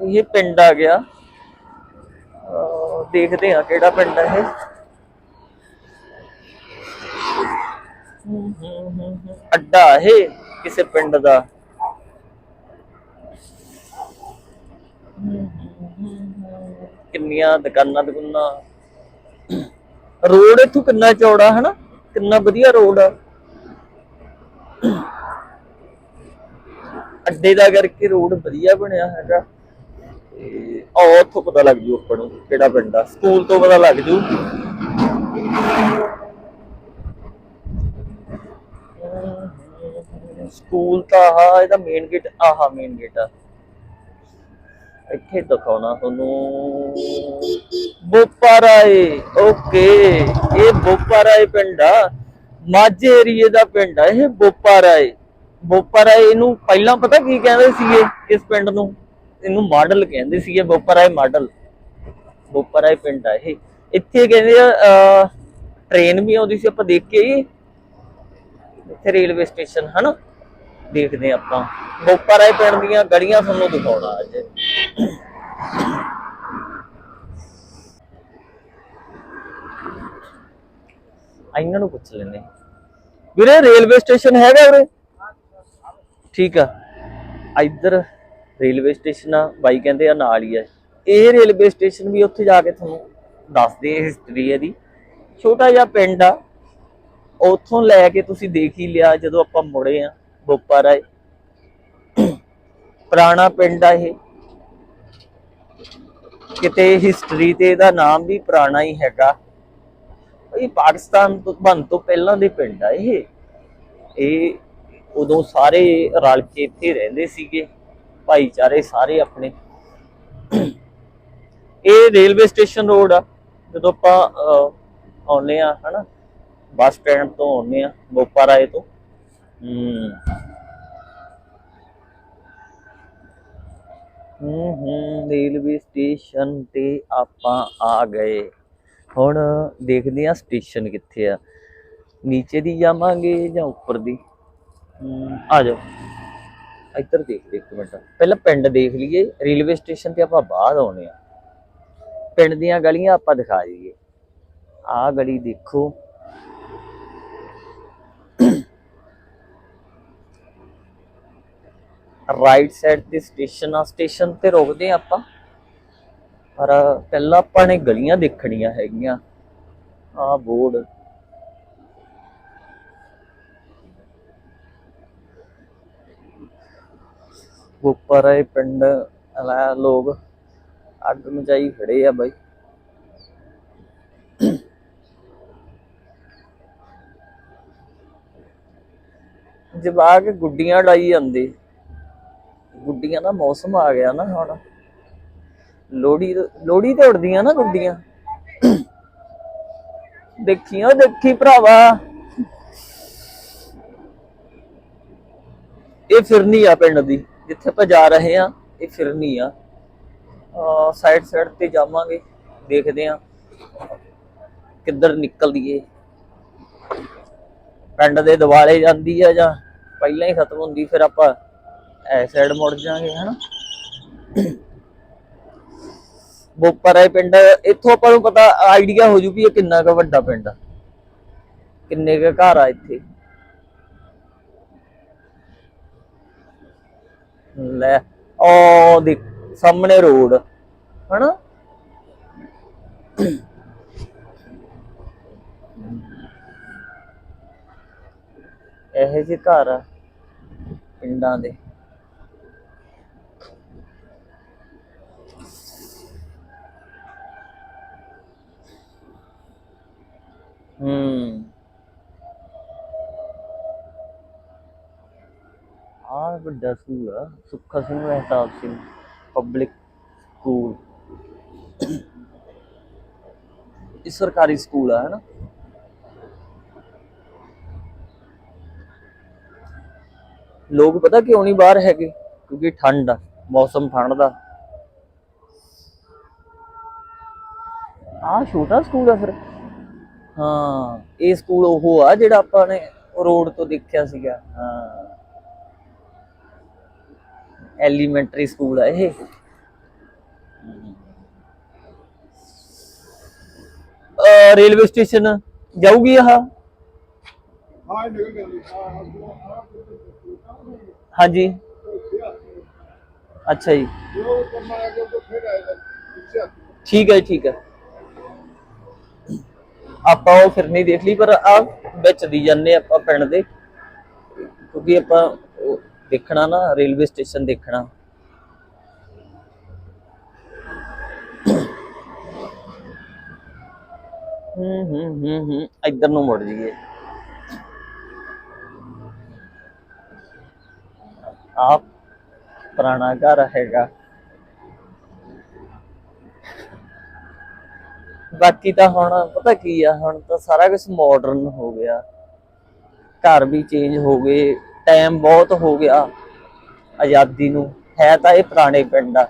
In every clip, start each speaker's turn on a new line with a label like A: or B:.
A: ਇਹ ਪਿੰਡ ਆ ਗਿਆ। ਦੇਖਦੇ ਆ ਕਿਹੜਾ ਪਿੰਡ ਹੈ ਇਹ ਅੱਡਾ ਇਹ ਕਿਸੇ ਪਿੰਡ ਦਾ। ਕਿੰਨੀਆਂ ਦੁਕਾਨਾਂ ਦੁਕਾਨਾਂ। ਰੋਡ ਇਥੋਂ ਕਿੰਨਾ ਚੌੜਾ ਹੈ ਨਾ ਕਿੰਨਾ ਵਧੀਆ ਰੋਡ ਆ। ਅੱਡੇ ਦਾ ਕਰਕੇ ਰੋਡ ਵਧੀਆ ਬਣਿਆ ਹੈਗਾ। ਤੇ ਉਹ ਉੱਥੋਂ ਪਤਾ ਲੱਗ ਜੂ ਆਪਾਂ ਨੂੰ ਕਿਹੜਾ ਪਿੰਡ ਆ। ਸਕੂਲ ਤੋਂ ਪਤਾ ਲੱਗ ਜੂ। ਸਕੂਲ ਤਾਂ ਆਹ, ਇਹਦਾ ਮੇਨ ਗੇਟ ਆਹਾ ਮੇਨ ਗੇਟ ਆ। ਇੱਥੇ ਦਿਖਾਉਣਾ ਤੁਹਾਨੂੰ। ਬੋਪਾਰਾਏ ਓਕੇ ਇਹ ਬੋਪਾਰਾਏ ਪਿੰਡ ਆ। ਮਾਝੇ ਏਰੀਏ ਦਾ ਪਿੰਡ ਆ, ਇਹ ਬੋਪਾਰਾਏ। ਬੋਪਾਰਾਏ ਇਹਨੂੰ ਪਹਿਲਾਂ ਪਤਾ ਕੀ ਕਹਿੰਦੇ ਸੀਗੇ ਇਸ ਪਿੰਡ ਨੂੰ? ਇਹਨੂੰ ਮਾਡਲ ਕਹਿੰਦੇ ਸੀਗੇ, ਬੋਪਾਰਾਏ ਮਾਡਲ। ਬੋਪਾਰਾਏ ਪਿੰਡ ਆ ਇਹ। ਇੱਥੇ ਕਹਿੰਦੇ ਆ ਟ੍ਰੇਨ ਵੀ ਆਉਂਦੀ ਸੀ ਆਪਾਂ ਦੇਖ ਕੇ ਆਈਏ। ਇੱਥੇ ਰੇਲਵੇ ਸਟੇਸ਼ਨ ਹਨਾ? ਦੇਖਦੇ ਆਪਾਂ। ਬੋਪਾਰਾਏ ਪਿੰਡ ਦੀਆਂ ਗਲੀਆਂ ਤੁਹਾਨੂੰ ਦਿਖਾਉਣਾ ਅੱਜ। ਇਹਨਾਂ ਨੂੰ ਪੁੱਛ ਲੈਨੇ ਵੀਰੇ ਰੇਲਵੇ ਸਟੇਸ਼ਨ ਹੈਗਾ ਉਰੇ? ਠੀਕ ਆ ਇੱਧਰ ਰੇਲਵੇ ਸਟੇਸ਼ਨ ਆ, ਬਾਈ ਕਹਿੰਦੇ ਆ ਨਾਲ ਹੀ ਆ। ਇਹ ਰੇਲਵੇ ਸਟੇਸ਼ਨ ਵੀ ਉੱਥੇ ਜਾ ਕੇ ਤੁਹਾਨੂੰ ਦੱਸਦੇ ਹਿਸਟਰੀ ਇਹਦੀ। ਛੋਟਾ ਜਿਹਾ ਪਿੰਡ ਆ। ਉੱਥੋਂ ਲੈ ਕੇ ਤੁਸੀਂ ਦੇਖ ਹੀ ਲਿਆ ਜਦੋਂ ਆਪਾਂ ਮੁੜੇ ਆ ਬੋਪਰ ਆਏ ਪੁਰਾਣਾ ਪਿੰਡ ਆ ਇਹ। ਕਿਤੇ ਹਿਸਟਰੀ ਤੇ ਇਹਦਾ ਨਾਮ ਵੀ ਪੁਰਾਣਾ ਹੀ ਹੈਗਾ। ਇਹ ਪਾਕਿਸਤਾਨ ਤੋਂ ਬਣ ਤੋਂ ਪਹਿਲਾਂ ਦੇ ਪਿੰਡ ਆ ਇਹ। ਇਹ ਉਦੋਂ ਸਾਰੇ ਰਲ ਕੇ ਇੱਥੇ ਰਹਿੰਦੇ ਸੀਗੇ। ਭਾਈਚਾਰੇ ਸਾਰੇ ਆਪਣੇ। ਇਹ ਰੇਲਵੇ ਸਟੇਸ਼ਨ ਰੋਡ ਆ ਜਦੋਂ ਆਪਾਂ ਅਹ, ਆ ਹਨਾ ਬੱਸ ਸਟੈਂਡ ਤੋਂ ਆਉਂਦੇ ਆ ਬੋਪਾਰਾਏ ਤੋਂ। ਹੂੰ। ਹੂੰ ਹੂੰ ਰੇਲਵੇ ਸਟੇਸ਼ਨ ਤੇ ਆਪਾਂ ਆ ਗਏ। ਹੁਣ ਦੇਖਦੇ ਆ ਸਟੇਸ਼ਨ ਕਿੱਥੇ ਆ। ਨੀਚੇ ਦੀ ਜਾਵਾਂਗੇ ਜਾਂ ਉੱਪਰ ਦੀ? ਹੂੰ ਆ ਜਾਓ। ਇੱਧਰ ਦੇਖਦੇ ਇੱਕ ਮਿੰਟ। ਪਹਿਲਾਂ ਪਿੰਡ ਦੇਖ ਲਈਏ, ਰੇਲਵੇ ਸਟੇਸ਼ਨ ਤੇ ਆਪਾਂ ਬਾਅਦ ਆਉਣੇ ਆ। ਪਿੰਡ ਦੀਆਂ ਗਲੀਆਂ ਆਪਾਂ ਦਿਖਾ ਦਈਏ। ਆਹ ਗਲੀ ਦੇਖੋ। ਰਾਈਟ ਸਾਈਡ ਤੇ ਸਟੇਸ਼ਨ ਆ। ਸਟੇਸ਼ਨ ਤੇ ਰੁਕਦੇ ਆ ਆਪਾਂ। ਪਰ ਪਹਿਲਾਂ ਆਪਾਂ ਨੇ ਗਲੀਆਂ ਦੇਖਣੀਆਂ ਹੈਗੀਆਂ। ਆ ਬੋਰਡ। ਉੱਪਰ ਇਹ ਪਿੰਡ ਵਾਲਾ ਲੋਕ, ਅੱਗ ਮਚਾਈ ਖੜੇ ਆ ਬਾਈ। ਜਵਾਕ ਗੁੱਡੀਆਂ ਡਾਈ ਜਾਂਦੇ। ਗੁੱਡੀਆਂ ਦਾ ਮੌਸਮ ਆ ਗਿਆ ਨਾ ਹੁਣ। ਲੋੜੀ ਲੋੜੀ ਤੇ ਉੜਦੀਆਂ ਨਾ ਗੁੱਡੀਆਂ। ਦੇਖੀਓ ਦੇਖੀ ਭਰਾਵਾ। ਇਹ ਫਿਰਨੀ ਆ ਪਿੰਡ ਦੀ। ਜਿੱਥੇ ਆਪਾਂ ਜਾ ਰਹੇ ਆ ਇਹ ਫਿਰਨੀ ਆ। ਸਾਈਡ ਸਾਈਡ ਤੇ ਜਾਵਾਂਗੇ, ਦੇਖਦੇ ਆ ਕਿੱਧਰ ਨਿਕਲਦੀ ਏ ਪਿੰਡ ਦੇ ਦਿਵਾਲੇ ਜਾਂਦੀ ਆ ਜਾਂ ਪਹਿਲਾਂ ਹੀ ਖਤਮ ਹੁੰਦੀ, ਫਿਰ ਆਪਾਂ ਐ ਸਾਈਡ ਮੁੜ ਜਾਾਂਗੇ ਹਨਾ? ਬੋਪਰਾਏ ਪਿੰਡ, ਇੱਥੋਂ ਆਪਾਂ ਨੂੰ ਪਤਾ ਆਈਡੀਆ ਹੋ ਜੂ ਵੀ ਇਹ ਕਿੰਨਾ ਕੁ ਵੱਡਾ ਪਿੰਡ ਆ। ਕਿੰਨੇ ਕੁ ਘਰ ਆ ਇੱਥੇ? ਲੈ ਉਹ ਦੇਖ ਸਾਹਮਣੇ ਰੋਡ। ਹਨਾ? ਇਹ ਜਿਹੇ ਘਰ ਆ ਪਿੰਡਾਂ ਦੇ ਹੂੰ ਆ ਵੱਡਾ ਸਕੂਲ ਆ, ਸੁੱਖਾ ਸਿੰਘ ਮਹਿਤਾਬ ਸਿੰਘ ਪਬਲਿਕ ਸਕੂਲ ਇਹ ਸਰਕਾਰੀ ਸਕੂਲ ਆ ਹੈ ਲੋਕ ਪਤਾ ਕਿਉਂ ਨਹੀਂ ਬਾਹਰ ਹੈਗੇ? ਕਿਉਂਕਿ ਠੰਡ ਆ, ਮੌਸਮ ਠੰਡ ਦਾ। ਆ ਛੋਟਾ ਸਕੂਲ ਆ ਫਿਰ। ਹਾਂ, ਇਹ ਸਕੂਲ ਉਹ ਆ ਜਿਹੜਾ ਆਪਾਂ ਨੇ ਰੋਡ ਤੋਂ ਦੇਖਿਆ ਸੀਗਾ। ਹਾਂ। ਐਲੀਮੈਂਟਰੀ ਸਕੂਲ ਆ ਇਹ। ਰੇਲਵੇ ਸਟੇਸ਼ਨ ਜਾਊਗੀ ਆਹ? ਹਾਂਜੀ। ਅੱਛਾ ਜੀ। ਠੀਕ ਹੈ ਠੀਕ ਹੈ। ਆਪਾਂ ਉਹ ਫਿਰ ਨਹੀਂ ਦੇਖ ਲਈ ਪਰ ਆ ਵਿੱਚ ਦੀ ਜਾਂਦੇ ਆਪਾਂ ਪਿੰਡ ਦੇ। ਕਿਉਂਕਿ ਆਪਾਂ ਦੇਖਣਾ ਨਾ, ਰੇਲਵੇ ਸਟੇਸ਼ਨ ਦੇਖਣਾ। ਹੂੰ ਹੂੰ ਹੂੰ ਹੂੰ, ਇੱਧਰ ਨੂੰ ਮੁੜ ਜੀਏ ਆਪ ਪੁਰਾਣਾ ਘਰ ਹੈਗਾ। ਬਾਕੀ ਤਾਂ ਹੁਣ ਪਤਾ ਕੀ ਆ, ਹੁਣ ਤਾਂ ਸਾਰਾ ਕੁਝ ਮਾਡਰਨ ਹੋ ਗਿਆ। ਘਰ ਵੀ ਚੇਂਜ ਹੋ ਗਏ। ਟਾਈਮ ਬਹੁਤ ਹੋ ਗਿਆ ਆਜ਼ਾਦੀ ਨੂੰ। ਹੈ ਤਾਂ ਇਹ ਪੁਰਾਣੇ ਪਿੰਡ ਆ।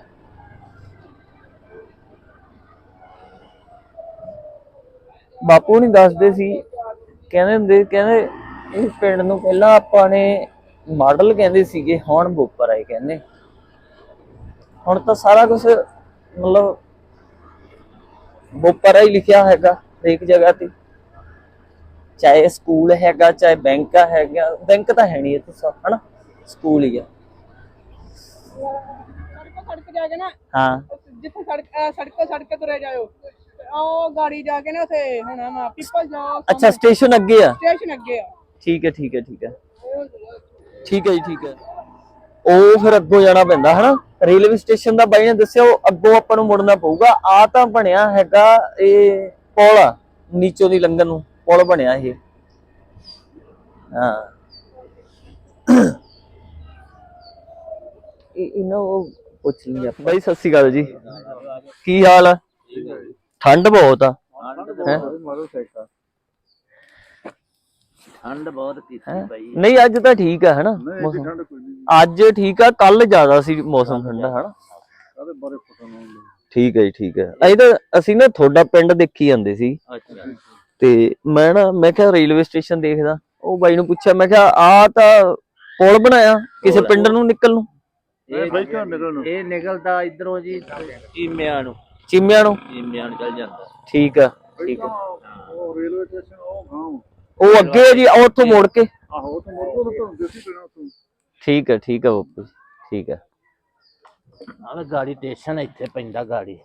A: ਬਾਪੂ ਨਹੀਂ ਦੱਸਦੇ ਸੀ, ਕਹਿੰਦੇ ਹੁੰਦੇ, ਕਹਿੰਦੇ ਇਸ ਪਿੰਡ ਨੂੰ ਪਹਿਲਾਂ ਆਪਾਂ ਨੇ ਮਾਡਲ ਕਹਿੰਦੇ ਸੀਗੇ, ਹੁਣ ਬੋਪਰ ਆਏ ਕਹਿੰਦੇ। ਹੁਣ ਤਾਂ ਸਾਰਾ ਕੁਝ ਮਤਲਬ ਬੋਪਰ ਹੀ ਲਿਖਿਆ ਹੈਗਾ ਹਰੇਕ ਜਗ੍ਹਾ ਤੇ। ਚਾਹੇ ਸਕੂਲ ਹੈਗਾ ਚਾਹੇ ਬੈਂਕ ਹੈਗਾ ਬੈਂਕ ਤਾਂ ਹੈ ਨਹੀਂ ਇੱਥੇ ਸਭ ਹਨਾ? ਸਕੂਲ ਹੀ ਆ।
B: ਸੜਕੋਂ ਸੜਕ ਜਾ ਕੇ ਨਾ
A: ਹਾਂ।
B: ਜਿੱਥੇ ਸੜਕ ਅਹ ਸੜਕੋਂ ਸੜਕ ਤੁਰੇ ਜਾਇਓ ਤੇ ਉਹ ਗਾੜੀ ਜਾ ਕੇ ਨਾ ਉਥੇ ਹੁਣ ਮਾ ਪੀਪਲ ਜਾਓ
A: ਅੱਛਾ ਸਟੇਸ਼ਨ ਅੱਗੇ ਆ?
B: ਸਟੇਸ਼ਨ ਅੱਗੇ ਆ।
A: ਠੀਕ ਹੈ ਠੀਕ ਹੈ ਠੀਕ ਹੈ। ਠੀਕ ਹੈ ਜੀ ਠੀਕ ਹੈ। ਉਹ ਫਿਰ ਅੱਗੋਂ ਜਾਣਾ ਪੈਂਦਾ ਹਨਾ? ਰੇਲਵੇ ਸਟੇਸ਼ਨ ਦਾ ਬਾਈ ਨੇ ਦੱਸਿਆ ਉਹ ਅੱਗੋਂ ਆਪਾਂ ਨੂੰ ਮੁੜਨਾ ਪਊਗਾ। ਆ ਤਾਂ ਬਣਿਆ ਹੈਗਾ ਇਹ ਪੁਲ ਆ ਨੀਚੋਂ ਦੀ ਲੰਘਣ ਨੂੰ। ਪੁਲ ਬਣਿਆ ਇਹ ਹਾਂ। ਇਹ ਇਹਨਾਂ ਉਹ ਪੁੱਛ ਲਈ ਆਪਾਂ। ਬਾਈ ਸਤਿ ਸ਼੍ਰੀ ਅਕਾਲ ਜੀ। ਕੀ ਹਾਲ ਆ? ਠੰਡ ਬਹੁਤ ਆ। ਹੈਂ?
C: ਮਾਰੋ ਸੈਕਟਰ
D: ਠੰਡ ਬਹੁਤ ਕੀਤੀ
A: ਹੈਂ?
D: ਪਈ
A: ਨਹੀਂ ਅੱਜ ਤਾਂ ਠੀਕ ਆ ਹਨਾ? ਮੌਸਮ।
C: ਠੰਡ ਕੋਈ ਨਹੀਂ।
A: ਅੱਜ ਠੀਕ ਆ ਕੱਲ ਜ਼ਿਆਦਾ ਸੀ ਮੌਸਮ ਠੰਡਾ ਹਨਾ?
C: ਬਾਰੇ
A: ਠੀਕ ਹੈ ਜੀ ਠੀਕ ਹੈ ਅਸੀਂ ਤਾਂ ਅਸੀਂ ਨਾ ਤੁਹਾਡਾ ਪਿੰਡ ਦੇਖੀ ਜਾਂਦੇ ਸੀ।
D: ਅੱਛਾ।
A: ਤੇ ਮੈਂ ਨਾ ਮੈਂ ਕਿਹਾ ਰੇਲਵੇ ਸਟੇਸ਼ਨ ਦੇਖਦਾ। ਉਹ ਬਾਈ ਨੂੰ ਪੁੱਛਿਆ ਮੈਂ ਕਿਹਾ ਆ ਤਾਂ ਪੁਲ ਬਣਾਇਆ ਕਿਸੇ ਪਿੰਡ ਨੂੰ ਨਿਕਲ ਨੂੰ?
C: ਇਹ ਬਾਈ ਕਿਉਂ ਨਿਕਲਣ ਨੂੰ?
D: ਇਹ ਨਿਕਲਦਾ ਇਧਰੋਂ ਜੀ ਚੀਮਿਆਂ ਨੂੰ।
A: ਚਿਮਿਆਂ ਨੂੰ?
D: ਚੀਮਿਆਂ ਨੂੰ ਚੱਲ ਜਾਂਦਾ।
A: ਠੀਕ ਆ। ਠੀਕ ਆ
C: ਉਹ ਰੇਲਵੇ ਸਟੇਸ਼ਨ ਉਹ ਗਾਉਂ।
A: ਉਹ ਅੱਗੇ ਆ ਜੀ ਉੱਥੋਂ ਮੋੜ ਕੇ।
C: ਆਹੋ ਤੇ ਮੁਰਗੋ ਤੋਂ ਦੇਸੀ ਪੈਣਾ ਤੂੰ
A: ਠੀਕ ਹੈ ਠੀਕ ਹੈ ਬਾਪੂ ਜੀ, ਠੀਕ ਹੈ
D: ਆਵੇ ਗਾੜੀ ਸਟੇਸ਼ਨ ਇੱਥੇ ਪੈਂਦਾ ਗਾੜੀ।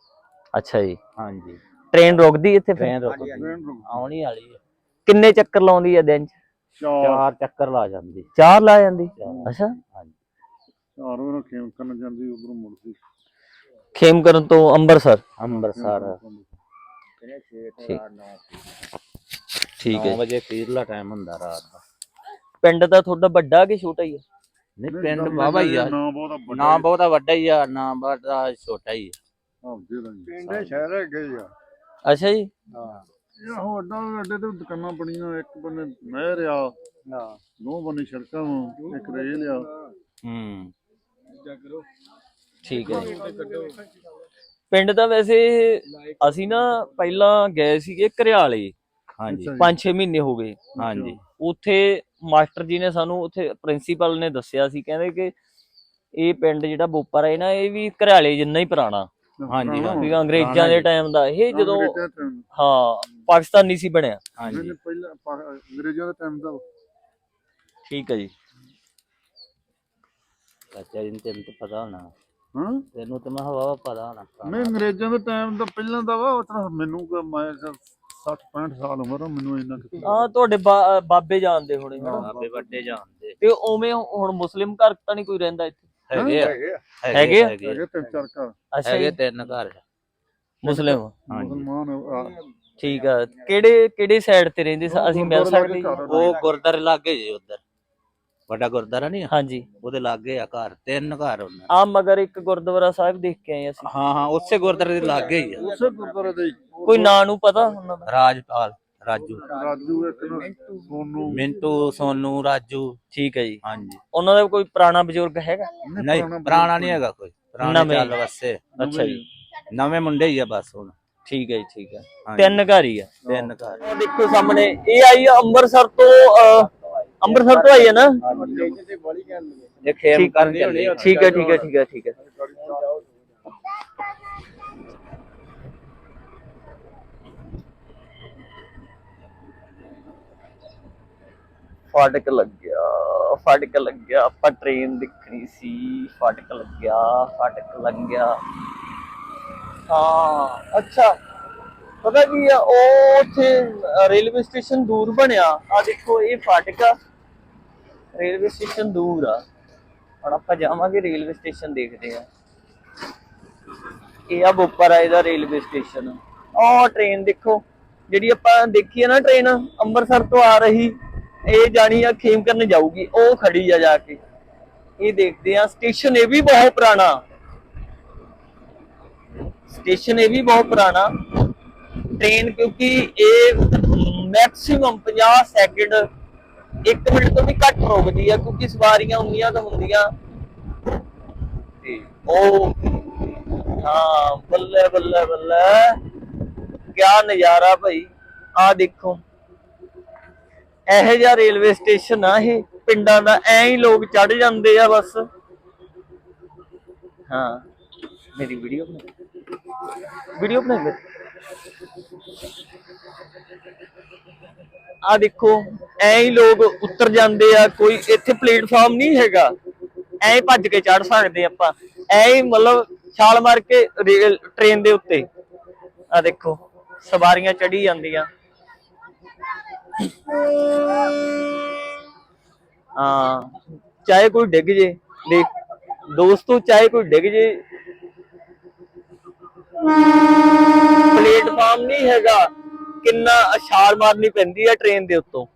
A: ਅੱਛਾ ਜੀ।
D: ਹਾਂਜੀ।
A: ਟ੍ਰੇਨ ਰੁਕਦੀ ਇੱਥੇ ਫਿਰ?
D: ਟ੍ਰੇਨ ਆਉਣੀ ਵਾਲੀ ਹੈ
A: ਕਿੰਨੇ ਚੱਕਰ ਲਾਉਂਦੀ ਆ ਦਿਨ ਚ?
C: ਚਾਰ।
D: ਚੱਕਰ ਲਾ ਜਾਂਦੀ।
A: ਚਾਰ ਲਾ ਜਾਂਦੀ। ਅੱਛਾ।
D: ਹਾਂਜੀ।
C: ਚਾਰ ਉਹ ਖੇਮ ਕਰਨ ਜਾਂਦੀ ਉਧਰੋਂ ਮੁੜਦੀ
A: ਖੇਮ ਕਰਨ ਤੋਂ ਅੰਮ੍ਰਿਤਸਰ?
D: ਅੰਮ੍ਰਿਤਸਰ।
A: ਠੀਕ। ਠੀਕ ਹੈ
D: 9 ਵਜੇ ਖੀਰਲਾ ਟਾਈਮ ਹੁੰਦਾ ਰਾਤ ਦਾ।
A: ਪਿੰਡ ਦਾ ਤੁਹਾਡਾ ਵੱਡਾ ਕਿ ਛੋਟਾ ਹੀ ਆ?
D: ਨਹੀਂ ਪਿੰਡ ਬਾਬਾ ਹੀ ਆ।
C: ਨਾ ਬਹੁਤਾ ਵੱਡਾ
D: ਨਾ ਬਹੁਤਾ ਵੱਡਾ ਹੀ ਆ ਨਾ ਬਹੁਤਾ ਛੋਟਾ ਹੀ ਆ।
C: ਪਿੰਡੇ ਸ਼ਹਿਰ ਹੈਗੇ ਆ।
A: ਅੱਛਾ ਜੀ।
C: ਇਹ ਹੋ ਅੱਡਾ ਅੱਡੇ ਤੇ ਦੁਕਾਨਾਂ ਬਣੀਆਂ ਇੱਕ ਬੰਨੇ ਨਹਿਰ ਆ ਦੋ ਬੰਨੇ ਸੜਕਾਂ ਵਾ ਇੱਕ ਰੇਲ ਆ।
D: ਹੂੰ।
A: ਠੀਕ ਹੈ ਪਿੰਡ ਦਾ ਵੈਸੇ ਅਸੀਂ ਨਾ ਪਹਿਲਾਂ ਗਏ ਸੀਗੇ ਘਰਿਆਲੇ
D: ਹਾਂਜੀ
A: 5-6 ਮਹੀਨੇ ਹੋ ਗਏ।
D: ਹਾਂਜੀ।
A: ਉੱਥੇ ਮਾਸਟਰ ਜੀ ਨੇ ਸਾਨੂੰ ਉੱਥੇ ਪ੍ਰਿੰਸੀਪਲ ਨੇ ਦੱਸਿਆ ਸੀ ਕਹਿੰਦੇ ਕਿ ਇਹ ਪਿੰਡ ਜਿਹੜਾ ਬੋਪਰ ਹੈ ਨਾ ਇਹ ਵੀ ਘਰਿਆਲੇ ਜਿੰਨਾ ਹੀ ਪੁਰਾਣਾ।
D: ਹਾਂਜੀ,
C: ਪੁਰਾਣਾ
A: ਵੀ ਅੰਗਰੇਜ਼ਾਂ ਦੇ ਟਾਈਮ ਦਾ ਇਹ ਜਦੋਂ ਹਾਂ ਪਾਕਿਸਤਾਨੀ ਸੀ ਬਣਿਆ।
D: ਹਾਂਜੀ।
C: ਨਹੀਂ, ਪਹਿਲਾਂ ਪਾ- ਅੰਗਰੇਜ਼ਾਂ ਦੇ ਟਾਈਮ ਦਾ।
A: ਠੀਕ ਹੈ ਜੀ।
D: ਚਾਚਾ ਜੀ ਨੂੰ ਤੈਨੂੰ ਤਾਂ ਪਤਾ ਹੋਣਾ।
C: ਹਾਂ?
D: ਤੈਨੂੰ ਤਾਂ ਮੈਂ ਹਵਾ ਪਤਾ ਹੋਣਾ
C: ਨਹੀਂ ਅੰਗਰੇਜ਼ਾਂ ਦੇ ਟਾਈਮ ਦਾ ਪਹਿਲਾਂ ਦਾ ਵਾ ਤਾਂ ਮੈਨੂੰ ਕਿ ਮੈਂ 60 65 ਸਾਲ ਉਮਰ ਆ ਮੈਨੂੰ ਇੰਨਾ ਕਿ
A: ਹਾਂ ਤੁਹਾਡੇ ਬਾਬੇ ਜਾਣਦੇ ਹੋਣੇ।
D: ਬਾਬੇ ਵੱਡੇ ਜਾਣਦੇ।
A: ਤੇ ਉਵੇਂ ਹੁਣ ਮੁਸਲਿਮ ਘਰ ਤਾਂ ਨਹੀਂ ਕੋਈ ਰਹਿੰਦਾ ਇੱਥੇ?
D: ਹੈਗੇ ਆ।
C: ਹੈਗੇ ਆ,
A: ਹੈਗੇ ਆ?
D: ਹੈਗੇ
C: ਹੈਗੇ ਤਿੰਨ ਚਾਰ ਘਰ।
A: ਅੱਛਾ
D: ਹੈਗੇ
A: ਜੀ।
D: ਤਿੰਨ ਘਰ।
A: ਮੁਸਲਿਮ।
D: ਹਾਂਜੀ।
C: ਮੁਸਲਮਾਨ ਆ,
A: ਠੀਕ ਆ। ਕਿਹੜੇ ਕਿਹੜੇ ਸਾਈਡ ਤੇ ਰਹਿੰਦੇ ਸੀ? ਅਸੀਂ ਮਿਲ
C: ਗੁਰਦੁਆਰੇ
A: ਸਕਦੇ
C: ਲਾਗੇ
A: ਜੀ?
C: ਘਰ ਆ।
D: ਉਹ ਗੁਰਦਾਰੇ ਲਾਗੇ ਜੀ ਉਧਰ। ਵੱਡਾ ਗੁਰਦਾਰਾ ਨਹੀਂ ਆ?
A: ਹਾਂਜੀ।
D: ਉਹਦੇ ਲਾਗੇ ਆ ਘਰ। ਤਿੰਨ ਘਰ ਉਹਨਾਂ ਦੇ।
A: ਆ ਮਗਰ ਇੱਕ ਗੁਰਦੁਆਰਾ ਸਾਹਿਬ ਦੇਖ ਕੇ ਆਏ ਅਸੀਂ।
D: ਹਾਂ ਹਾਂ ਉਸੇ ਗੁਰਦਾਰੇ ਦੇ ਲਾਗੇ ਹੀ ਆ।
C: ਉਸੇ ਗੁਰਦੁਆਰੇ ਦੇ ਹੀ।
A: ਕੋਈ ਨਾਂ ਨੂੰ ਪਤਾ ਉਹਨਾਂ ਦਾ?
D: ਰਾਜਪਾਲ। ਰਾਜੂ।
C: ਰਾਜੂ ਇੱਕ ਨਾ ਸੋਨੂ।
D: ਮਿੰਟੂ ਸੋਨੂ ਰਾਜੂ।
A: ਠੀਕ ਹੈ ਜੀ।
D: ਹਾਂਜੀ।
A: ਉਹਨਾਂ ਦਾ ਕੋਈ ਪੁਰਾਣਾ ਬਜ਼ੁਰਗ ਹੈਗਾ?
D: ਨਹੀਂ ਪੁਰਾਣਾ ਨਹੀਂ ਹੈਗਾ ਕੋਈ। ਪੁਰਾਣੇ
A: ਨਵੇਂ।
D: ਚੱਲ ਵਸੇ।
A: ਅੱਛਾ ਜੀ।
D: ਨਵੇਂ ਮੁੰਡੇ ਹੀ ਆ ਬਸ ਹੁਣ।
A: ਠੀਕ ਹੈ ਜੀ ਠੀਕ ਹੈ। ਤਿੰਨ ਘਰ ਹੀ ਆ।
D: ਤਿੰਨ ਘਰ।
A: ਉਹ ਦੇਖੋ ਸਾਹਮਣੇ ਇਹ ਆਈ ਆ ਅੰਮ੍ਰਿਤਸਰ ਤੋਂ ਅੰਮ੍ਰਿਤਸਰ ਤੋਂ ਆਈ ਹੈ ਨਾ?
D: ਇਹ ਖੇਮ ਕਰਨ ਚੱਲੇ
A: ਠੀਕ ਹੈ ਠੀਕ ਹੈ ਠੀਕ ਹੈ ਠੀਕ ਹੈ। ਫਾਟਕ ਲੱਗਿਆ ਫਾਟਕ ਲੱਗਿਆ, ਆਪਾਂ ਟ੍ਰੇਨ ਦੇਖਣੀ ਸੀ, ਫਾਟਕ ਲੱਗਿਆ ਫਾਟਕ ਲੱਗਿਆ। ਹਾਂ, ਅੱਛਾ। ਪਤਾ ਕੀ ਆ, ਉਹ ਉੱਥੇ ਰੇਲਵੇ ਸਟੇਸ਼ਨ ਦੂਰ ਬਣਿਆ। ਆ ਦੇਖੋ, ਇਹ ਫਾਟਕ ਆ। ਰੇਲਵੇ ਸਟੇਸ਼ਨ ਦੂਰ ਆ। ਹੁਣ ਆਪਾਂ ਜਾਵਾਂਗੇ ਰੇਲਵੇ ਸਟੇਸ਼ਨ ਦੇਖਦੇ ਆ। ਇਹ ਆ ਬੋਪਰਾਏ ਦਾ ਰੇਲਵੇ ਸਟੇਸ਼ਨ। ਉਹ ਟ੍ਰੇਨ ਦੇਖੋ, ਜਿਹੜੀ ਆਪਾਂ ਦੇਖੀ ਆ ਨਾ ਟ੍ਰੇਨ ਅੰਮ੍ਰਿਤਸਰ ਤੋਂ ਆ ਰਹੀ। ਇਹ ਜਾਣੀ ਆ ਖੇਮ ਕਰਨ ਜਾਊਗੀ, ਉਹ ਖੜੀ ਆ ਜਾ ਕੇ। ਇਹ ਦੇਖਦੇ ਆ ਸਟੇਸ਼ਨ ਇਹ ਵੀ ਬਹੁਤ ਪੁਰਾਣਾ। ਸਟੇਸ਼ਨ ਇਹ ਵੀ ਬਹੁਤ ਪੁਰਾਣਾ। ਟ੍ਰੇਨ ਕਿਉਂਕਿ ਇਹ ਮੈਕਸਿਮਮ 50 ਸੈਕਿੰਡ 1 ਮਿੰਟ ਤੋਂ ਵੀ ਘੱਟ ਰੁਕਦੀ ਆ, ਕਿਉਂਕਿ ਸਵਾਰੀਆਂ ਉਨੀਆਂ ਤਾਂ ਹੁੰਦੀਆਂ। ਤੇ ਉਹ, ਹਾਂ, ਬੱਲੇ ਬੱਲੇ ਬੱਲੇ। ਕਿਆ ਨਜ਼ਾਰਾ ਭਾਈ। ਆ ਦੇਖੋ। ਇਹੋ ਜਿਹਾ ਰੇਲਵੇ ਸਟੇਸ਼ਨ ਆ ਇਹ, ਪਿੰਡਾਂ ਦਾ, ਐ ਹੀ ਲੋਕ ਚੜ ਜਾਂਦੇ ਆ ਬਸ। ਹਾਂ, ਮੇਰੀ ਵੀਡੀਓ ਬਣਾ ਵੀਡੀਓ ਬਣਾ ਲੈ ਆ ਦੇਖੋ, ਐਂ ਹੀ ਲੋਕ ਉੱਤਰ ਜਾਂਦੇ ਆ, ਕੋਈ ਇੱਥੇ ਪਲੇਟਫਾਰਮ ਨਹੀਂ ਹੈਗਾ। ਐਂ ਹੀ ਭੱਜ ਕੇ ਚੜ ਸਕਦੇ ਆਪਾਂ। ਐ ਹੀ ਮਤਲਬ ਛਾਲ ਮਾਰ ਕੇ ਰੇਲ ਟ੍ਰੇਨ ਦੇ ਉੱਤੇ। ਆ ਦੇਖੋ, ਸਵਾਰੀਆਂ ਚੜੀ ਜਾਂਦੀਆਂ। ਹਾਂ, ਚਾਹੇ ਕੋਈ ਡਿੱਗ ਜੇ, ਦੇਖ, ਦੋਸਤੋ, ਚਾਹੇ ਕੋਈ ਡਿੱਗ ਜੇ। ਪਲੇਟਫਾਰਮ ਨਹੀਂ ਹੈਗਾ, ਕਿੰਨਾ ਛਾਲ ਮਾਰਨੀ ਪੈਂਦੀ ਆ ਟ੍ਰੇਨ ਦੇ ਉੱਤੋਂ।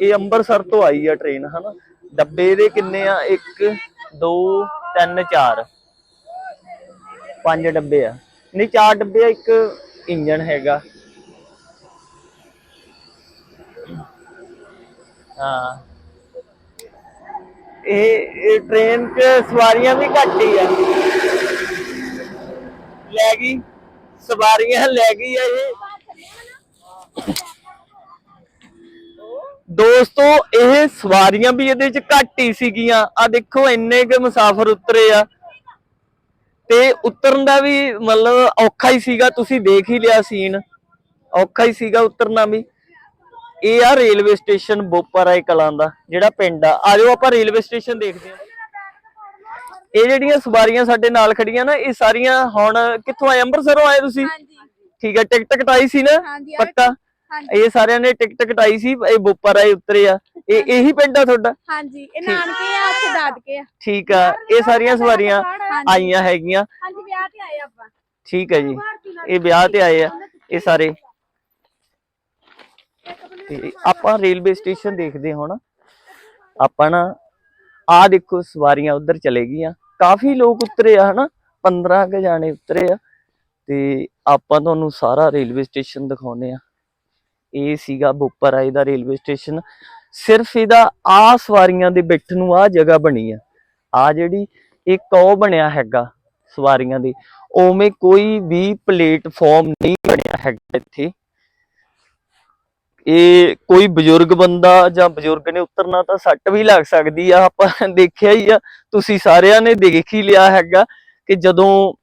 A: ਇਹ ਅੰਮ੍ਰਿਤਸਰ ਤੋਂ ਆਈ ਆ ਟ੍ਰੇਨ, ਹਨਾ? ਡੱਬੇ ਦੇ ਕਿੰਨੇ ਆ? 1 2 3 4 ਪੰਜ ਡੱਬੇ ਆ। ਨਹੀਂ, ਚਾਰ ਡੱਬੇ ਆ, ਇੱਕ ਇੰਜਨ ਹੈਗਾ। ਹਾਂ। ਇਹ ਟ੍ਰੇਨ 'ਚ ਸਵਾਰੀਆਂ ਵੀ ਘੱਟ ਹੀ ਆ। ਲੈ ਗਈ। ਸਵਾਰੀਆਂ ਲੈ ਗਈ ਆ ਇਹ। ਦੋਸਤੋ, ਇਹ ਸਵਾਰੀਆਂ ਵੀ ਇਹਦੇ 'ਚ ਘੱਟ ਹੀ ਸੀਗੀਆਂ। ਆ ਦੇਖੋ, ਇੰਨੇ ਕੁ ਮੁਸਾਫਰ ਉਤਰੇ ਆ। ਤੇ ਉਤਰਨ ਦਾ ਵੀ ਮਤਲਬ ਔਖਾ ਹੀ ਸੀਗਾ। ਤੁਸੀਂ ਦੇਖ ਹੀ ਲਿਆ ਸੀਨ। ਔਖਾ ਹੀ ਸੀਗਾ ਉਤਰਨਾ ਵੀ। ਇਹ ਆ ਰੇਲਵੇ ਸਟੇਸ਼ਨ ਬੋਪਰਾਏ ਕਲਾਂ ਦਾ ਜਿਹੜਾ ਪਿੰਡ ਆ। ਆਜੋ ਆਪਾਂ ਰੇਲਵੇ ਸਟੇਸ਼ਨ ਦੇਖਦੇ ਹਾਂ। ਇਹ ਜਿਹੜੀਆਂ ਸਵਾਰੀਆਂ ਸਾਡੇ ਨਾਲ ਖੜੀਆਂ ਨਾ ਇਹ ਸਾਰੀਆਂ ਹੁਣ ਕਿੱਥੋਂ ਆਏ? ਅੰਮ੍ਰਿਤਸਰੋਂ ਆਏ ਤੁਸੀਂ? ਠੀਕ ਹੈ ਟਿਕਟ ਕਟਾਈ ਸੀ ਨਾ? ਪੱਕਾ? ਇਹ ਸਾਰਿਆਂ ਨੇ ਟਿਕਟ ਕਟਾਈ ਸੀ ਇਹ ਬੋਪਰਾਏ ਉਤਰੇ ਆ। ਇਹ ਇਹੀ ਪਿੰਡ ਆ ਤੁਹਾਡਾ?
E: ਹਾਂਜੀ ਇਹ ਨਾਨਕੇ ਆ ਉੱਥੇ ਦਾਦਕੇ ਆ।
A: ਠੀਕ ਆ ਇਹ ਸਾਰੀਆਂ ਸਵਾਰੀਆਂ ਆਈਆਂ ਹੈਗੀਆਂ।
E: ਹਾਂਜੀ ਵਿਆਹ ਤੇ ਆਏ ਆਪਾਂ।
A: ਠੀਕ ਹੈ ਜੀ ਇਹ ਵਿਆਹ ਤੇ ਆਏ ਆ ਇਹ ਸਾਰੇ। ਤੇ ਆਪਾਂ ਰੇਲਵੇ ਸਟੇਸ਼ਨ ਦੇਖਦੇ ਹੁਣ। ਆਪਾਂ ਨਾ ਆ ਦੇਖੋ ਸਵਾਰੀਆਂ ਉਧਰ ਚਲੇ ਗਈਆਂ। ਕਾਫੀ ਲੋਕ ਉਤਰੇ ਆ, ਹਨਾ? 15 ਕੇ ਜਾਣੇ ਉਤਰੇ ਆ। ਤੇ ਆਪਾਂ ਤੁਹਾਨੂੰ ਸਾਰਾ ਰੇਲਵੇ ਸਟੇਸ਼ਨ ਦਿਖਾਉਨੇ ਆ ਇਹ ਸੀਗਾ ਬੋਪਰਾਏ ਦਾ ਰੇਲਵੇ ਸਟੇਸ਼ਨ। ਸਿਰਫ ਇਹਦਾ ਆ ਸਵਾਰੀਆਂ ਦੇ ਬੈਠਣ ਨੂੰ ਆ ਜਗ੍ਹਾ ਬਣੀ ਆ। ਆ ਜਿਹੜੀ ਇਹ ਉਹ ਬਣਿਆ ਹੈਗਾ ਸਵਾਰੀਆਂ ਦੀ। ਉਵੇਂ ਕੋਈ ਵੀ ਪਲੇਟਫਾਰਮ ਨਹੀਂ ਬਣਿਆ ਹੈਗਾ ਇੱਥੇ। ਇਹ ਕੋਈ ਬਜ਼ੁਰਗ ਬੰਦਾ ਜਾਂ ਬਜ਼ੁਰਗ ਨੇ ਉਤਰਨਾ ਤਾਂ ਸੱਟ ਵੀ ਲੱਗ ਸਕਦੀ ਆ, ਆਪਾਂ ਦੇਖਿਆ ਹੀ ਆ, ਤੁਸੀਂ ਸਾਰਿਆਂ ਨੇ ਦੇਖ ਹੀ ਲਿਆ ਹੈਗਾ ਕਿ ਜਦੋਂ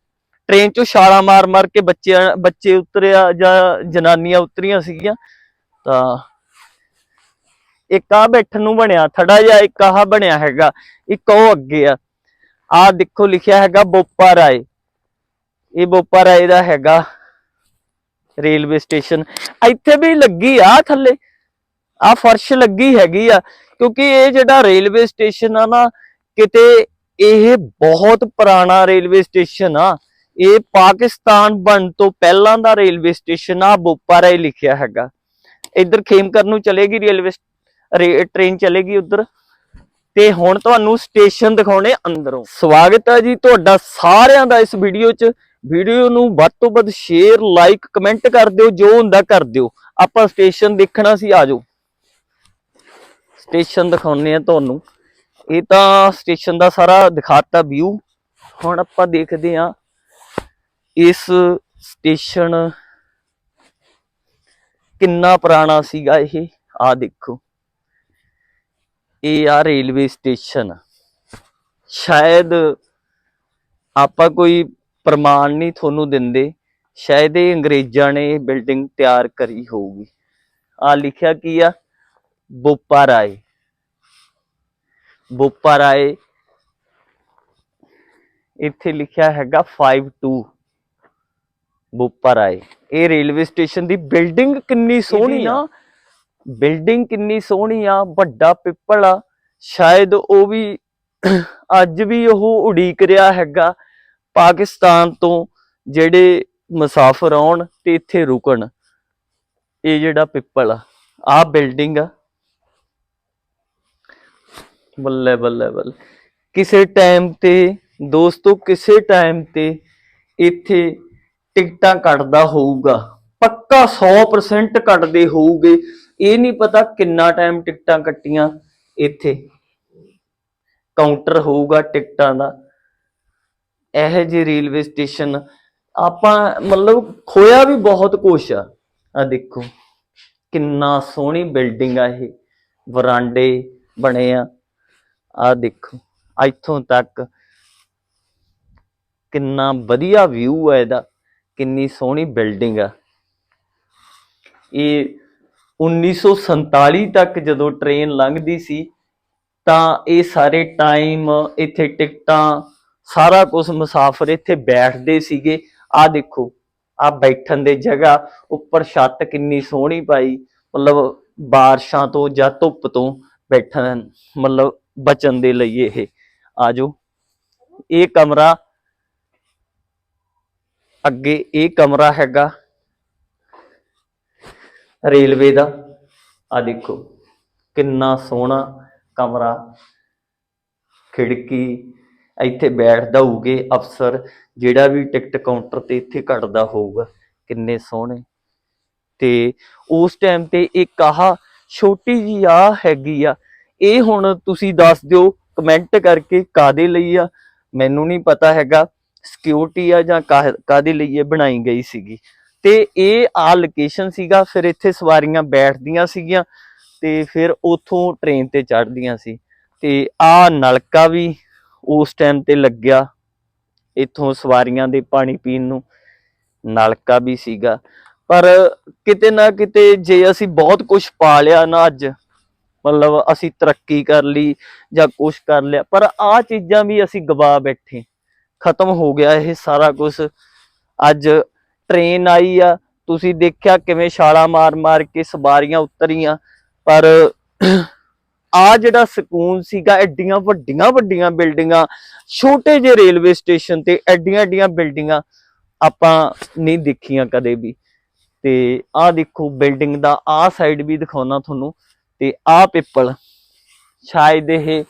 A: ਟ੍ਰੇਨ ਚੋਂ ਛਾਲਾਂ ਮਾਰ-ਮਾਰ ਕੇ ਬੱਚਿਆਂ, ਬੱਚੇ ਉਤਰਿਆ ਜਾਂ ਜਨਾਨੀਆਂ ਉਤਰੀਆਂ ਸੀਗੀਆਂ, ਤਾਂ ਇੱਕ ਆ ਬੈਠਣ ਨੂੰ ਬਣਿਆ, ਥੜਾ ਜਿਹਾ ਇੱਕ ਆਹ ਬਣਿਆ ਹੈਗਾ, ਇੱਕ ਉਹ ਅੱਗੇ ਆ। ਆ ਦੇਖੋ ਲਿਖਿਆ ਹੈਗਾ ਬੋਪਾ ਰਾਏ, ਇਹ ਬੋਪਾ ਰਾਏ ਦਾ ਹੈਗਾ। Railway station. ਇੱਥੇ ਵੀ ਲੱਗੀ ਆ ਥੱਲੇ। ਆ ਫਰਸ਼ ਲੱਗੀ ਹੈਗੀ ਆ, ਕਿਉਂਕਿ ਇਹ ਜਿਹੜਾ ਰੇਲਵੇ ਸਟੇਸ਼ਨ ਆ ਨਾ, ਕਿਤੇ ਇਹ ਬਹੁਤ ਪੁਰਾਣਾ ਰੇਲਵੇ ਸਟੇਸ਼ਨ ਆ। ਇਹ ਪਾਕਿਸਤਾਨ ਬਣ ਤੋਂ ਪਹਿਲਾਂ ਦਾ ਰੇਲਵੇ ਸਟੇਸ਼ਨ ਆ ਬੋਪਾਰਾ ਰਾਏ ਲਿਖਿਆ ਹੈਗਾ। ਇੱਧਰ ਖੇਮਕਰ ਨੂੰ ਚਲੇਗੀ ਰੇਲਵੇ ਟ੍ਰੇਨ ਚਲੇਗੀ ਉੱਧਰ। ਤੇ ਹੁਣ ਤੁਹਾਨੂੰ ਸਟੇਸ਼ਨ ਦਿਖਾਉਣੇ ਅੰਦਰੋਂ। ਸਵਾਗਤ ਹੈ ਜੀ ਤੁਹਾਡਾ ਸਾਰਿਆਂ ਦਾ ਇਸ ਵੀਡੀਓ 'ਚ। ਵੀਡੀਓ ਨੂੰ ਵੱਧ ਤੋਂ ਵੱਧ ਸ਼ੇਅਰ ਲਾਈਕ ਕਮੈਂਟ ਕਰ ਦਿਓ, ਜੋ ਹੁੰਦਾ ਕਰ ਦਿਓ। ਆਪਾਂ ਸਟੇਸ਼ਨ ਦੇਖਣਾ ਸੀ ਆਜੋ ਸਟੇਸ਼ਨ ਦਿਖਾਉਣੇ ਆ ਤੁਹਾਨੂੰ। ਇਹ ਤਾਂ ਸਟੇਸ਼ਨ ਦਾ ਸਾਰਾ ਦਿਖਾਤਾ ਵਿਊ ਹੁਣ ਆਪਾਂ ਦੇਖਦੇ ਆ ਇਸ ਸਟੇਸ਼ਨ ਕਿੰਨਾ ਪੁਰਾਣਾ ਸੀਗਾ ਇਹ। ਆ ਦੇਖੋ। ਇਹ ਆ ਰੇਲਵੇ ਸਟੇਸ਼ਨ ਸ਼ਾਇਦ ਆਪਾਂ ਕੋਈ ਪ੍ਰਮਾਣ ਨਹੀਂ ਤੁਹਾਨੂੰ ਦਿੰਦੇ। ਸ਼ਾਇਦ ਇਹ ਅੰਗਰੇਜ਼ਾਂ ਨੇ ਇਹ ਬਿਲਡਿੰਗ ਤਿਆਰ ਕਰੀ ਹੋਊਗੀ। ਆ ਲਿਖਿਆ ਕੀ ਆ? ਬੋਪਾ ਰਾਏ। ਬੋਪਾ ਰਾਏ ਇੱਥੇ ਲਿਖਿਆ ਹੈਗਾ 52 ਬੋਪਾ ਰਾਏ। ਇਹ ਰੇਲਵੇ ਸਟੇਸ਼ਨ ਦੀ ਬਿਲਡਿੰਗ ਕਿੰਨੀ ਸੋਹਣੀ ਆ। ਬਿਲਡਿੰਗ ਕਿੰਨੀ ਸੋਹਣੀ ਆ, ਵੱਡਾ ਪਿੱਪਲ ਆ। ਸ਼ਾਇਦ ਉਹ ਵੀ ਅੱਜ ਵੀ ਉਹ ਉਡੀਕ ਰਿਹਾ ਹੈਗਾ। ਪਾਕਿਸਤਾਨ ਤੋਂ ਜਿਹੜੇ ਮੁਸਾਫਰ ਆਉਣ ਤੇ ਇੱਥੇ ਰੁਕਣ, ਇਹ ਜਿਹੜਾ ਪਿੱਪਲ ਆ ਆ ਬਿਲਡਿੰਗ ਆ। ਬੱਲੇ ਬੱਲੇ ਬੱਲੇ। ਕਿਸੇ ਟਾਈਮ ਤੇ, ਦੋਸਤੋ, ਕਿਸੇ ਟਾਈਮ ਤੇ ਇੱਥੇ ਟਿਕਟਾਂ ਕੱਟਦਾ ਹੋਊਗਾ। ਪੱਕਾ 100% ਕੱਟਦੇ ਹੋਊਗੇ। ਇਹ ਨਹੀਂ ਪਤਾ ਕਿੰਨਾ ਟਾਈਮ ਟਿਕਟਾਂ ਕੱਟੀਆਂ ਇੱਥੇ। ਕਾਊਂਟਰ ਹੋਊਗਾ ਟਿਕਟਾਂ ਦਾ। ਇਹੋ ਜੇ ਰੇਲਵੇ ਸਟੇਸ਼ਨ ਆਪਾਂ ਮਤਲਬ ਖੋਇਆ ਵੀ ਬਹੁਤ ਕੁਛ ਆ। ਆ ਦੇਖੋ, ਕਿੰਨਾ ਸੋਹਣੀ ਬਿਲਡਿੰਗ ਆ ਇਹ। ਵਰਾਂਡੇ ਬਣੇ ਆ। ਆ ਦੇਖੋ, ਇੱਥੋਂ ਤੱਕ ਕਿੰਨਾ ਵਧੀਆ ਵਿਊ ਆ ਇਹਦਾ, ਕਿੰਨੀ ਸੋਹਣੀ ਬਿਲਡਿੰਗ ਆ। ਇਹ 1947 ਤੱਕ ਜਦੋਂ ਟ੍ਰੇਨ ਲੰਘਦੀ ਸੀ, ਤਾਂ ਇਹ ਸਾਰੇ ਟਾਈਮ ਇੱਥੇ ਟਿਕਟਾਂ ਸਾਰਾ ਕੁਝ ਮੁਸਾਫਰ ਇੱਥੇ ਬੈਠਦੇ ਸੀਗੇ। ਆ ਦੇਖੋ ਆ ਬੈਠਣ ਦੇ ਜਗ੍ਹਾ ਉੱਪਰ ਛੱਤ ਕਿੰਨੀ ਸੋਹਣੀ ਪਾਈ। ਮਤਲਬ ਬਾਰਿਸ਼ਾਂ ਤੋਂ ਜਾਂ ਧੁੱਪ ਤੋਂ ਬੈਠਣ, ਮਤਲਬ ਬਚਣ ਦੇ ਲਈ ਇਹ। ਆਜੋ। ਇਹ ਕਮਰਾ, ਅੱਗੇ ਇਹ ਕਮਰਾ ਹੈਗਾ ਰੇਲਵੇ ਦਾ। ਆ ਦੇਖੋ, ਕਿੰਨਾ ਸੋਹਣਾ ਕਮਰਾ। ਖਿੜਕੀ ਇੱਥੇ ਬੈਠਦਾ ਹੋਊਗੇ ਅਫਸਰ, ਜਿਹੜਾ ਵੀ ਟਿਕਟ ਕਾਊਂਟਰ ਤੇ ਇੱਥੇ ਕੱਟਦਾ ਹੋਊਗਾ। ਕਿੰਨੇ ਸੋਹਣੇ। ਤੇ ਉਸ ਟਾਈਮ ਤੇ ਇੱਕ ਆਹ ਛੋਟੀ ਜੀ ਆ ਹੈਗੀ ਆ, ਇਹ ਹੁਣ ਤੁਸੀਂ ਦੱਸ ਦਿਓ ਕਮੈਂਟ ਕਰਕੇ ਕਾਦੇ ਲਈ ਆ? ਮੈਨੂੰ ਨਹੀਂ ਪਤਾ ਹੈਗਾ ਸਿਕਿਉਰਿਟੀ ਆ ਜਾਂ ਕਾਹ- ਕਾਹਦੇ ਲਈ ਇਹ ਬਣਾਈ ਗਈ ਸੀਗੀ। ਤੇ ਇਹ ਆ ਲੋਕੇਸ਼ਨ ਸੀਗਾ, ਫਿਰ ਇੱਥੇ ਸਵਾਰੀਆਂ ਬੈਠਦੀਆਂ ਸੀਗੀਆਂ, ਤੇ ਫਿਰ ਉਥੋਂ ਟ੍ਰੇਨ ਤੇ ਚੜ੍ਹਦੀਆਂ ਸੀ। ਤੇ ਆ ਨਲਕਾ ਵੀ ਉਸ ਟਾਈਮ ਤੇ ਲੱਗਿਆ। ਇੱਥੋਂ ਸਵਾਰੀਆਂ ਦੇ ਪਾਣੀ ਪੀਣ ਨੂੰ ਨਲਕਾ ਵੀ ਸੀਗਾ। ਪਰ ਕਿਤੇ ਨਾ ਕਿਤੇ ਜੇ ਅਸੀਂ ਬਹੁਤ ਕੁਝ ਪਾ ਲਿਆ ਨਾ ਅੱਜ, ਮਤਲਬ ਅਸੀਂ ਤਰੱਕੀ ਕਰ ਲਈ ਜਾਂ ਕੁਝ ਕਰ ਲਿਆ, ਪਰ ਆ ਚੀਜ਼ਾਂ ਵੀ ਅਸੀਂ ਗਵਾ ਬੈਠੇ। ਖਤਮ ਹੋ ਗਿਆ ਇਹ ਸਾਰਾ ਕੁਝ ਅੱਜ ਟ੍ਰੇਨ ਆਈ ਆ, ਤੁਸੀਂ ਦੇਖਿਆ ਕਿਵੇਂ ਛਾਲਾ ਮਾਰ ਮਾਰ ਕੇ ਸਵਾਰੀਆਂ ਉਤਰੀਆਂ, ਪਰ ਆ ਜਿਹੜਾ ਸਕੂਨ ਸੀਗਾ, ਐਡੀਆਂ ਵੱਡੀਆਂ ਵੱਡੀਆਂ ਬਿਲਡਿੰਗਾਂ, ਛੋਟੇ ਜਿਹੇ ਰੇਲਵੇ ਸਟੇਸ਼ਨ ਤੇ ਐਡੀਆਂ ਐਡੀਆਂ ਬਿਲਡਿੰਗਾਂ ਆਪਾਂ ਨਹੀਂ ਦੇਖੀਆਂ ਕਦੇ ਵੀ। ਤੇ ਆਹ ਦੇਖੋ, ਬਿਲਡਿੰਗ ਦਾ ਆਹ ਸਾਈਡ ਵੀ ਦਿਖਾਉਣਾ ਤੁਹਾਨੂੰ, ਤੇ ਆਹ ਪਿੱਪਲ, ਸ਼ਾਇਦ ਇਹ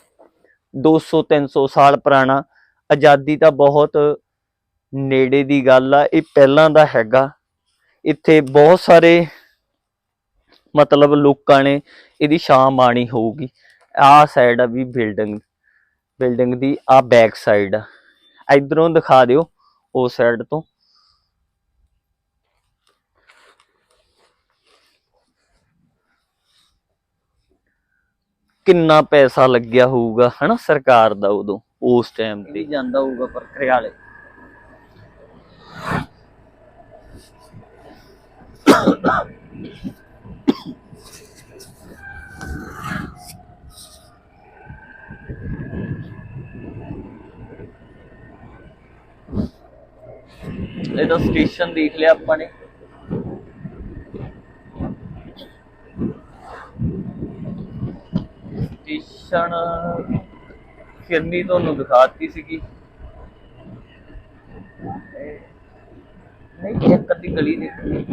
A: 200 300 ਸਾਲ ਪੁਰਾਣਾ, ਆਜ਼ਾਦੀ ਤਾਂ ਬਹੁਤ ਨੇੜੇ ਦੀ ਗੱਲ ਆ, ਇਹ ਪਹਿਲਾਂ ਦਾ ਹੈਗਾ। ਇੱਥੇ ਬਹੁਤ ਸਾਰੇ ਮਤਲਬ ਲੋਕਾਂ ਨੇ ਇਹਦੀ ਛਾਂ ਮਾਣੀ ਹੋਊਗੀ। ਆਹ ਸਾਈਡ ਆ ਵੀ ਬਿਲਡਿੰਗ ਬਿਲਡਿੰਗ ਦੀ ਆ ਬੈਕ ਸਾਈਡ ਆ। ਇਧਰੋਂ ਦਿਖਾ ਦਿਓ, ਉਸ ਸਾਈਡ ਤੋਂ। ਕਿੰਨਾ ਪੈਸਾ ਲੱਗਿਆ ਹੋਊਗਾ, ਹਨਾ, ਸਰਕਾਰ ਦਾ ਉਦੋਂ, ਉਸ ਟਾਈਮ ਤੇ। ਜਾਂਦਾ ਹੋਊਗਾ ਪਰ ਘਰਿਆਲੇ ਇਹਦਾ ਸਟੇਸ਼ਨ ਦੇਖ ਲਿਆ ਆਪਾਂ ਨੇ। ਸਟੇਸ਼ਨ ਫਿਰਨੀ ਤੁਹਾਨੂੰ ਦਿਖਾਤੀ ਸੀਗੀ। ਨਹੀਂ, ਇੱਕ ਅੱਧੀ ਗਲੀ ਦੇਖਣੀ